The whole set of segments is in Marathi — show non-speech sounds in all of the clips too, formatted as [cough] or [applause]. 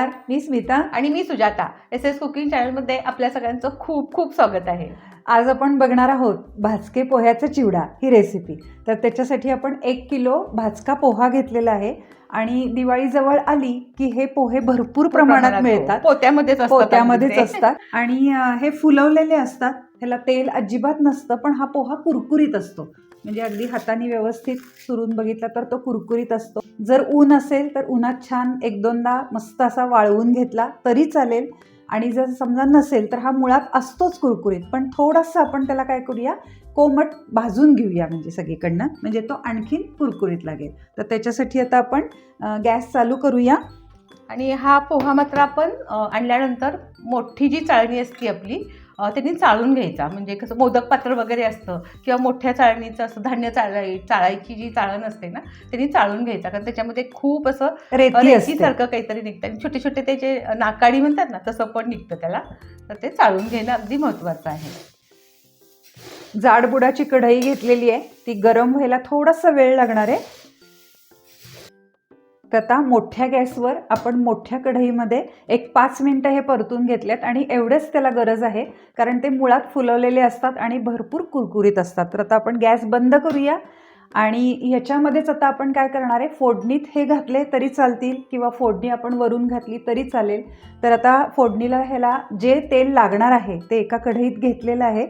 नमस्कार मी स्मिता आणि मी सुजाता. एस एस कुकिंग चॅनलमध्ये आपल्या सगळ्यांचं खूप खूप स्वागत आहे. आज आपण बघणार आहोत भाजके पोह्याचा चिवडा ही रेसिपी तर त्याच्यासाठी आपण एक किलो भाजका पोहा घेतलेला आहे आणि दिवाळी जवळ आली की हे पोहे भरपूर प्रमाणात मिळतात. पोत्यामध्येच पोत्यामध्येच. असतात. आणि हे फुलवलेले असतात. ह्याला तेल अजिबात नसतं पण हा पोहा कुरकुरीत असतो. म्हणजे अगदी हाताने व्यवस्थित सुरून बघितला तर तो कुरकुरीत असतो. जर ऊन असेल तर उन्हात छान एक दोनदा मस्त असा वाळवून घेतला तरी चालेल. आणि जर समजा नसेल तर हा मुळात असतोच कुरकुरीत. पण थोडंसं आपण त्याला काय करूया? कोमट भाजून घेऊया म्हणजे सगळीकडनं. म्हणजे तो आणखीन कुरकुरीत लागेल. तर त्याच्यासाठी आता आपण गॅस चालू करूया. आणि हा पोहा मात्र आपण आणल्यानंतर मोठी जी चाळणी असते आपली त्यांनी चाळून घ्यायचा. म्हणजे कसं मोदक पात्र वगैरे असतं किंवा मोठ्या चाळणीचं असं धान्य चाळाई चाळायची जी चाळण असते ना त्यांनी चाळून घ्यायचा. कारण त्याच्यामध्ये खूप असं रेती असते. सारखं काहीतरी निघतं. आणि छोटे छोटे ते जे नाकाडी म्हणतात ना तसं पण निघतं त्याला. तर ते चाळून घेणं अगदी महत्त्वाचं आहे. जाडबुडाची कढई घेतलेली आहे. ती गरम व्हायला थोडासा वेळ लागणार आहे. तर आता मोठ्या गॅसवर आपण मोठ्या कढईमध्ये एक पाच मिनटं हे परतून घेतलेत आणि एवढेच त्याला गरज आहे कारण ते मुळात फुलवलेले असतात आणि भरपूर कुरकुरीत असतात. तर आता आपण गॅस बंद करूया. आणि ह्याच्यामध्येच आता आपण काय करणार आहे? फोडणीत हे घातले तरी चालतील किंवा फोडणी आपण वरून घातली तरी चालेल. तर आता फोडणीला ह्याला जे तेल लागणार आहे ते एका कढईत घेतलेलं आहे.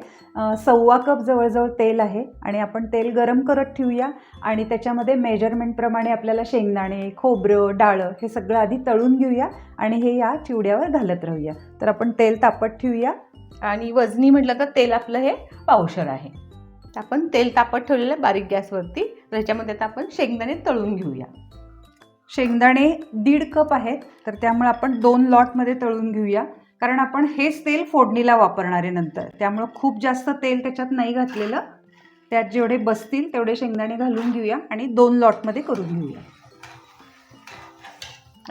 सव्वा कप जवळजवळ तेल आहे आणि आपण तेल गरम करत ठेवूया आणि त्याच्यामध्ये मेजरमेंटप्रमाणे आपल्याला शेंगदाणे खोबरं डाळं हे सगळं आधी तळून घेऊया आणि हे या चिवड्यावर घालत राहूया. तर आपण तेल तापत ठेवूया आणि वजनी म्हटलं तर तेल आपलं हे पावशर आहे. तर आपण तेल तापत ठेवलेलं आहे बारीक गॅसवरती. तर ह्याच्यामध्ये आता आपण शेंगदाणे तळून घेऊया. शेंगदाणे दीड कप आहेत तर त्यामुळे आपण दोन लॉटमध्ये तळून घेऊया. कारण आपण हेच तेल फोडणीला वापरणार आहे नंतर. त्यामुळं खूप जास्त तेल त्याच्यात नाही घातलेलं. त्यात जेवढे बसतील तेवढे शेंगदाणे घालून घेऊया आणि दोन लॉटमध्ये करून घेऊया.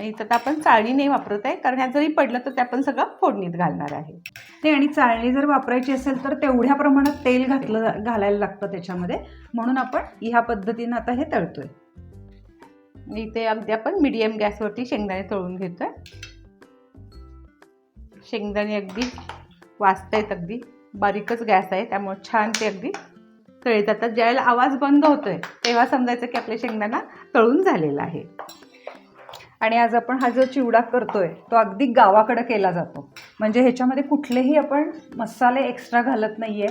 इथं आता आपण चाळणी नाही वापरत आहे. कारण ह्यात जरी पडलं तर ते आपण सगळं फोडणीत घालणार आहे. ते आणि चाळणी जर वापरायची असेल तर तेवढ्या प्रमाणात तेल घातलं घालायला लागतं त्याच्यामध्ये. म्हणून आपण ह्या पद्धतीनं आता हे तळतोय. आणि इथे अगदी आपण मिडियम गॅसवरती शेंगदाणे तळून घेतोय. शेंगदाणे अगदी वाजत आहेत अगदी. बारीकच गॅस आहे त्यामुळे छान ते अगदी तळे जातात. ज्यावेळेला आवाज बंद होतोय तेव्हा समजायचं की आपल्या शेंगदाणा तळून झालेला आहे. आणि आज आपण हा जो चिवडा करतोय तो अगदी गावाकडं केला जातो. म्हणजे ह्याच्यामध्ये कुठलेही आपण मसाले एक्स्ट्रा घालत नाहीये.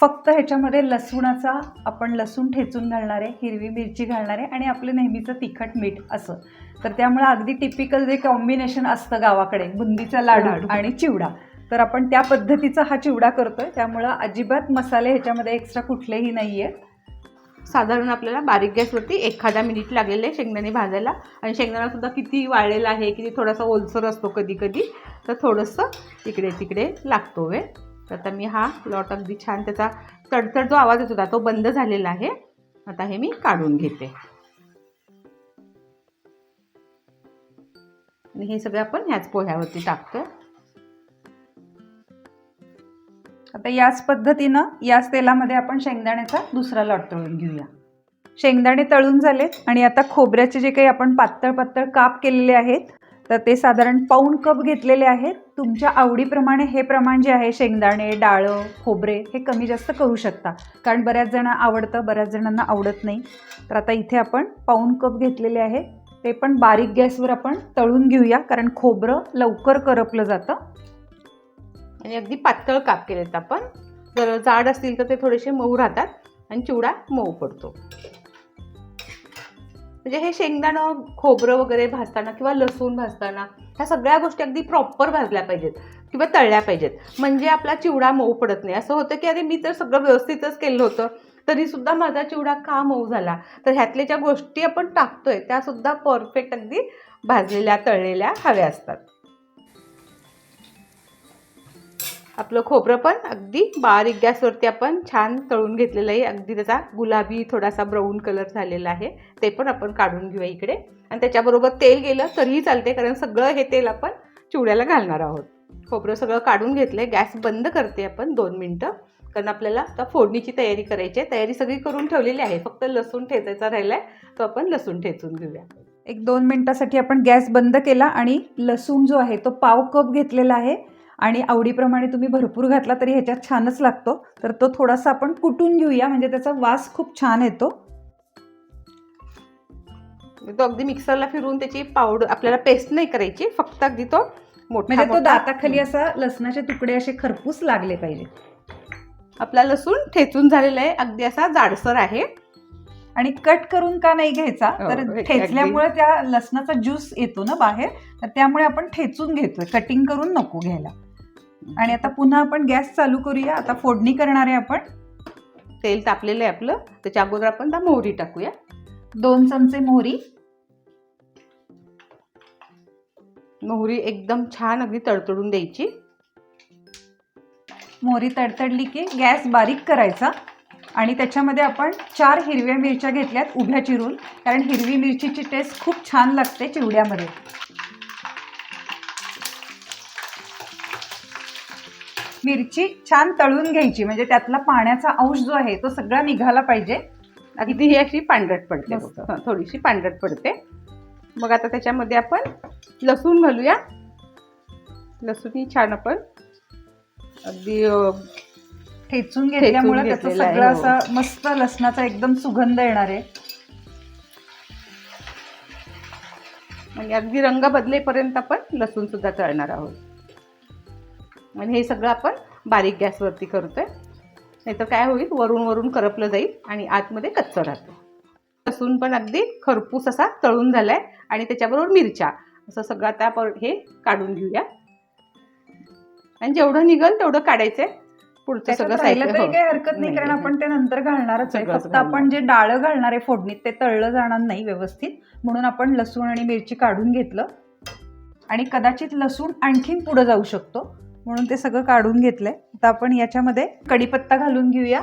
फक्त ह्याच्यामध्ये लसूणाचा आपण लसूण ठेचून घालणार आहे हिरवी मिरची घालणार आहे आणि आपलं नेहमीचं तिखट मीठ असं. तर त्यामुळे अगदी टिपिकल जे कॉम्बिनेशन असतं गावाकडे बुंदीचा लाडू लाडू. आणि चिवडा. तर आपण त्या पद्धतीचा हा चिवडा करतोय. त्यामुळं अजिबात मसाले ह्याच्यामध्ये एक्स्ट्रा कुठलेही नाही आहेत साधारण आपल्याला बारीक गॅसवरती एखादा मिनिट लागलेलं आहे शेंगदाणे भाजायला. आणि शेंगदाणासुद्धा किती वाळलेला आहे किती थोडासा ओलसर असतो कधी कधी तर थोडंसं इकडे तिकडे लागतो वेळ. तर आता मी हा लॉट अगदी छान त्याचा तडतड जो आवाज येत होता तो बंद झालेला आहे. आता हे मी काढून घेते. आणि हे सगळं आपण ह्याच पोह्यावरती टाकतो आता याच पद्धतीनं याच तेलामध्ये आपण शेंगदाण्याचा दुसरा लॉट तळून घेऊया. शेंगदाणे तळून झाले आणि आता खोबऱ्याचे जे काही आपण पातळ पातळ काप केलेले आहेत तर ते साधारण पाऊण कप घेतलेले आहेत. तुमच्या आवडीप्रमाणे हे प्रमाण जे आहे शेंगदाणे डाळं खोबरे हे कमी जास्त करू शकता. कारण बऱ्याच जण आवडतं बऱ्याच जणांना आवडत नाही. तर आता इथे आपण पाऊण कप घेतलेले आहे ते पण बारीक गॅसवर आपण तळून घेऊया कारण खोबरं लवकर करपलं जातं. आणि अगदी पातळ काप केलेत आपण. जर जाड असतील तर ते थोडेसे मऊ राहतात आणि चिवडा मऊ पडतो. म्हणजे हे शेंगदाणं खोबरं वगैरे भाजताना किंवा लसूण भाजताना ह्या सगळ्या गोष्टी अगदी प्रॉपर भाजल्या पाहिजेत किंवा तळल्या पाहिजेत. म्हणजे आपला चिवडा मऊ पडत नाही. असं होतं की अरे मी तर सगळं व्यवस्थितच केलं होतं तरीसुद्धा माझा चिवडा का मऊ झाला? तर ह्यातल्या ज्या गोष्टी आपण टाकतोय त्यासुद्धा परफेक्ट अगदी भाजलेल्या तळलेल्या हव्या असतात. आपलं खोबरं पण अगदी बारीक गॅसवरती आपण छान तळून घेतलेलं आहे. अगदी त्याचा गुलाबी थोडासा ब्राऊन कलर झालेला आहे. ते पण आपण काढून घेऊया इकडे. आणि त्याच्याबरोबर तेल गेलं तरीही चालते कारण सगळं हे तेल आपण चिवड्याला घालणार आहोत. खोबरं सगळं काढून घेतलंय. गॅस बंद करते आपण दोन मिनटं. कारण आपल्याला आता फोडणीची तयारी करायची आहे. तयारी सगळी करून ठेवलेली आहे. फक्त लसूण ठेचायचा राहिला आहे तो आपण लसूण ठेचून घेऊया. एक दोन मिनटासाठी आपण गॅस बंद केला आणि लसूण जो आहे तो पाव कप घेतलेला आहे. आणि आवडीप्रमाणे तुम्ही भरपूर घातला तरी ह्याच्यात छानच लागतो. तर तो थोडासा आपण कुटून घेऊया म्हणजे त्याचा वास खूप छान येतो. तो अगदी मिक्सरला फिरून त्याची पावडर आपल्याला पेस्ट नाही करायची फक्त अगदी तो मोठा म्हणजे तो दाताखाली असा लसणाचे तुकडे असे खरपूस लागले पाहिजे. आपला लसूण ठेचून झालेला आहे अगदी असा जाडसर आहे. आणि कट करून का नाही घ्यायचा हो, तर. ठेचल्यामुळे त्या लसणाचा ज्यूस येतो ना बाहेर तर त्यामुळे आपण ठेचून घेतोय कटिंग करून नको घ्यायला. आणि आता पुन्हा आपण गॅस चालू करूया. आता फोडणी करणार आहे आपण. तेल तापलेलं आहे आपलं. त्याच्या अगोदर आपण त्या मोहरी टाकूया. दोन चमचे मोहरी. मोहरी एकदम छान अगदी तडतडून द्यायची. मोहरी तडतडली की गॅस बारीक करायचा. आणि त्याच्यामध्ये आपण चार हिरव्या मिरच्या घेतल्यात उभ्या चिरून. कारण हिरवी मिरचीची टेस्ट खूप छान लागते चिवड्यामध्ये. मिरची छान तळून घ्यायची म्हणजे त्यातला पाण्याचा अंश जो आहे तो सगळा निघाला पाहिजे. अगदी ही अशी पांढरट पडते थोडीशी पांढरट पडते. मग आता त्याच्यामध्ये आपण लसूण घालूया. लसूण ही छान आपण अगदी ठेचून घेतल्यामुळे त्याचं सगळं हो. असं मस्त लसणाचा एकदम सुगंध येणार आहे. म्हणजे अगदी रंग बदलेपर्यंत आपण लसूण सुद्धा तळणार आहोत. आणि हे सगळं आपण बारीक गॅसवरती करतोय. नाहीतर काय होईल? वरून वरून करपलं जाईल आणि आतमध्ये कच्चं राहतं. लसूण पण अगदी खरपूस असा तळून झालाय आणि त्याच्याबरोबर मिरच्या. असं सगळं आता आपण हे काढून घेऊया. आणि जेवढं निघल तेवढं काढायचंय. पुढचं त्याच्यात सगळं साहित्य तरी हो. काही हरकत नाही कारण. आपण ते नंतर घालणारच आहे. फक्त आपण. जे डाळं घालणार आहे फोडणीत ते तळलं जाणार नाही व्यवस्थित. म्हणून आपण लसूण आणि मिरची काढून घेतलं. आणि कदाचित लसूण आणखीन पुढे जाऊ शकतो. म्हणून ते सगळं काढून घेतलंय. आता आपण याच्यामध्ये कढीपत्ता घालून घेऊया.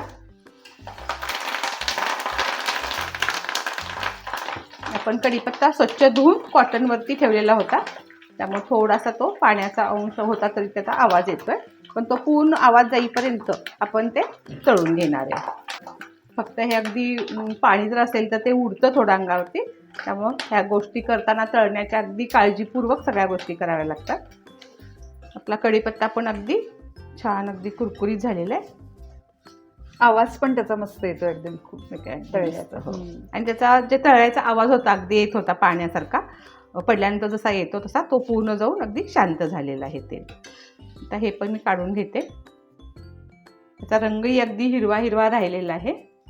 आपण कढीपत्ता स्वच्छ धुवून कॉटनवरती ठेवलेला होता. त्यामुळे थोडासा तो पाण्याचा अंश होता तरी त्याचा आवाज येतोय. पण तो पूर्ण आवाज जाईपर्यंत आपण ते तळून घेणार आहे. फक्त हे अगदी पाणी जर असेल तर ते उडतं थोडं अंगावरती. त्यामुळं ह्या गोष्टी करताना तळण्याच्या अगदी काळजीपूर्वक सगळ्या गोष्टी कराव्या लागतात. आपला कढीपत्ता पण अगदी छान अगदी कुरकुरीत झालेला आहे. आवाज पण त्याचा मस्त येतो एकदम खूप तळल्याचा तळल्याचा. हो. आणि त्याचा जे तळायचा आवाज होता अगदी येत होता पाण्यासारखा पडल्यानंतर जसा येतो तसा तो पूर्ण जाऊन अगदी शांत झालेला आहे ते. आता हे पण मी काढून घेते. त्याचा रंगही अगदी हिरवा हिरवा राहिलेला आहे.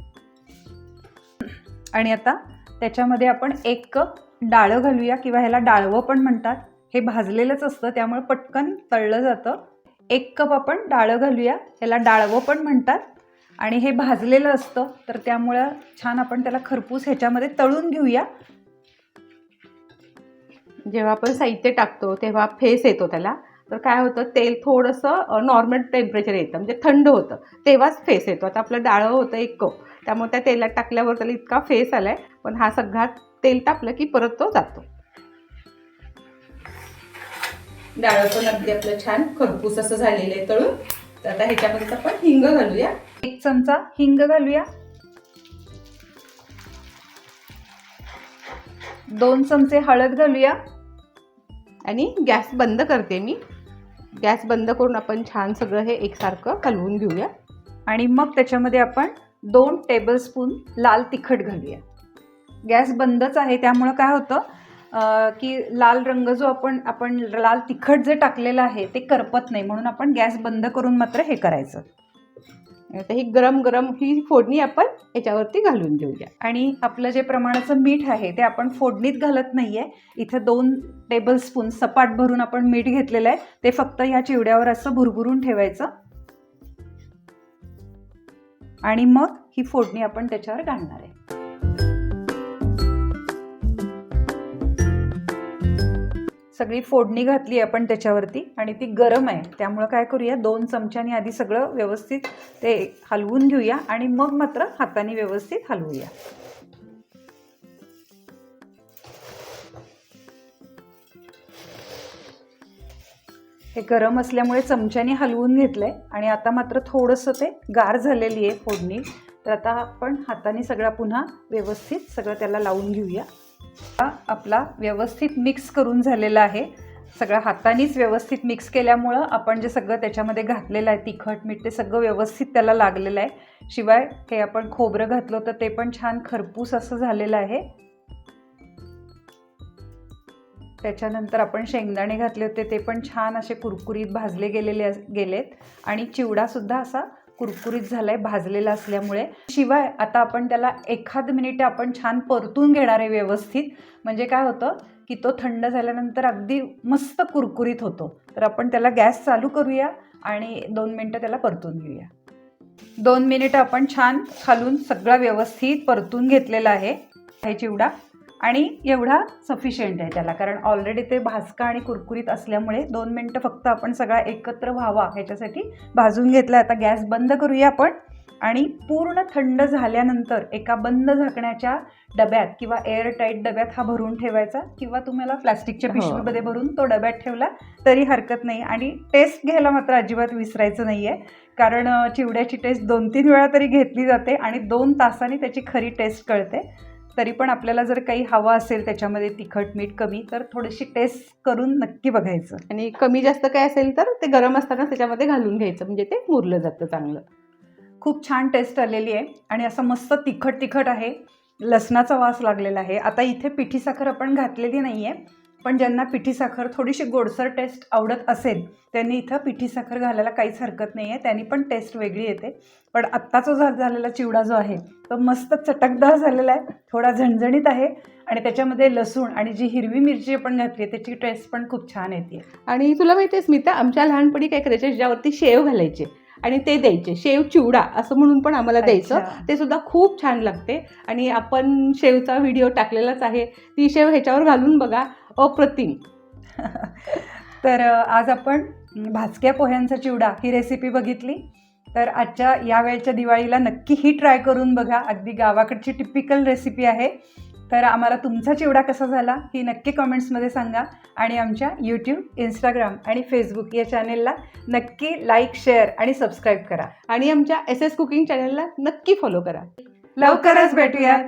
आणि आता त्याच्यामध्ये आपण एक कप डाळं घालूया किंवा ह्याला डाळवं पण म्हणतात. हे भाजलेलंच असतं त्यामुळे पटकन तळलं जातं. एक कप आपण डाळं घालूया ह्याला डाळवं पण म्हणतात. आणि हे भाजलेलं असतं तर त्यामुळं छान आपण त्याला खरपूस ह्याच्यामध्ये तळून घेऊया. जेव्हा आपण साहित्य टाकतो तेव्हा फेस येतो त्याला. तर काय होतं तेल थोडंसं नॉर्मल टेम्परेचर येतं म्हणजे थंड होतं. तेव्हाच फेस येतो. आता आपलं डाळं होतं एक कप. त्यामुळे त्या तेलात टाकल्यावर त्याला इतका फेस आलाय. पण हा सगळा तेल टाकलं की परत तो जातो. डाळ पण अगदी आपलं छान खरपूस असं झालेलं आहे तळून. तर आता ह्याच्यामध्ये आपण हिंग घालूया. एक चमचा हिंग घालूया. दोन चमचे हळद घालूया. आणि गॅस बंद करते मी. गॅस बंद करून आपण छान सगळं हे एकसारखं हलवून घेऊया. आणि मग त्याच्यामध्ये आपण दोन टेबलस्पून लाल तिखट घालूया. गॅस बंदच आहे त्यामुळं काय होतं? की लाल रंग जो आपण आपण लाल तिखट जे टाकलेलं आहे ते करपत नाही. म्हणून आपण गॅस बंद करून मात्र हे करायचं. आता ही गरम गरम ही फोडणी आपण याच्यावरती घालून घेऊया. आणि आपलं जे प्रमाणाचं मीठ आहे ते आपण फोडणीत घालत नाही आहे इथं दोन टेबलस्पून सपाट भरून आपण मीठ घेतलेलं आहे. ते फक्त ह्या चिवड्यावर असं भुरभुरून ठेवायचं. आणि मग ही फोडणी आपण त्याच्यावर घालणार आहे. सगळी फोडणी घातली आहे आपण त्याच्यावरती आणि ती गरम आहे. त्यामुळं काय करूया दोन चमच्यानी आधी सगळं व्यवस्थित ते हलवून घेऊया आणि मग मात्र हाताने व्यवस्थित हलवूया. हे गरम असल्यामुळे चमच्याने हलवून घेतलंय आणि आता मात्र थोडंसं ते गार झालेली आहे फोडणी. तर आता आपण हाताने सगळा पुन्हा व्यवस्थित सगळं त्याला लावून घेऊया. आपला व्यवस्थित मिक्स करून झालेला आहे. सगळं हातानेच व्यवस्थित मिक्स केल्यामुळं आपण जे सगळं त्याच्यामध्ये घातलेलं आहे तिखट मीठ ते सगळं व्यवस्थित त्याला लागलेलं आहे. शिवाय हे आपण खोबरं घातलं तर ते पण छान खरपूस असं झालेलं आहे. त्याच्यानंतर आपण शेंगदाणे घातले होते ते पण छान असे कुरकुरीत भाजले गेलेले अस- गेलेत. आणि चिवडासुद्धा असा कुरकुरीत झालाय भाजलेला असल्यामुळे. शिवाय आता आपण त्याला एखाद मिनिट आपण छान परतून घेणार आहे व्यवस्थित. म्हणजे काय होतं की तो थंड झाल्यानंतर अगदी मस्त कुरकुरीत होतो. तर आपण त्याला गॅस चालू करूया आणि दोन मिनटं त्याला परतून घेऊया. दोन मिनिटं आपण छान खालून सगळा व्यवस्थित परतून घेतलेला आहे. हे चिवडा. आणि एवढा सफिशियंट आहे त्याला. कारण ऑलरेडी ते भाजका आणि कुरकुरीत असल्यामुळे दोन मिनटं फक्त आपण सगळा एकत्र व्हावा ह्याच्यासाठी भाजून घेतला. आता गॅस बंद करूया आपण. आणि पूर्ण थंड झाल्यानंतर एका बंद झाकण्याच्या डब्यात किंवा एअर टाईट डब्यात हा भरून ठेवायचा किंवा तुम्हाला प्लास्टिकच्या. पिशवीमध्ये भरून तो डब्यात ठेवला तरी हरकत नाही. आणि टेस्ट घ्यायला मात्र अजिबात विसरायचं नाही आहे कारण चिवड्याची टेस्ट दोन तीन वेळा तरी घेतली जाते आणि दोन तासांनी त्याची खरी टेस्ट कळते. तरी पण आपल्याला जर काही हवं असेल त्याच्यामध्ये तिखट मीठ कमी तर थोडीशी टेस्ट करून नक्की बघायचं. आणि कमी जास्त काय असेल तर ते गरम असताना त्याच्यामध्ये घालून घ्यायचं म्हणजे ते मुरलं जातं चांगलं. खूप छान टेस्ट आलेली आहे आणि असं मस्त तिखट तिखट आहे. लसणाचा वास लागलेला आहे. आता इथे पिठी साखर आपण घातलेली नाही आहे पण ज्यांना पिठी साखर थोडीशी गोडसर टेस्ट आवडत असेल त्यांनी इथं पिठी साखर घालायला काहीच हरकत नाही आहे त्यांनी पण टेस्ट वेगळी येते. पण आत्ताचा झा झालेला चिवडा जो आहे तो मस्त चटकदार झालेला आहे. थोडा झणझणीत आहे. आणि त्याच्यामध्ये लसूण आणि जी हिरवी मिरची आपण घातली आहे त्याची टेस्ट पण खूप छान येते. आणि तुला माहिती आहे स्मिता आमच्या लहानपणी काय करायचे ज्यावरती शेव घालायचे. आणि ते द्यायचे. शेव चिवडा असं म्हणून पण आम्हाला द्यायचं. ते सुद्धा खूप छान लागते. आणि आपण शेवचा व्हिडिओ टाकलेलाच आहे. ती शेव ह्याच्यावर घालून बघा. अप्रतिम. [laughs] तर आज आपण भाजक्या पोह्यांचा चिवडा ही रेसिपी बघितली. तर आजच्या या वेळच्या दिवाळीला नक्की ही ट्राय करून बघा. अगदी गावाकडची टिपिकल रेसिपी आहे. तर आम्हाला तुमचा चिवडा कसा झाला ही नक्की कमेंट्समध्ये सांगा आणि आमच्या यूट्यूब इंस्टाग्राम आणि फेसबुक या चॅनेलला नक्की लाईक शेअर आणि सबस्क्राईब करा. आणि आमच्या एस एस कुकिंग चॅनेलला नक्की फॉलो करा. लवकरच भेटूयात.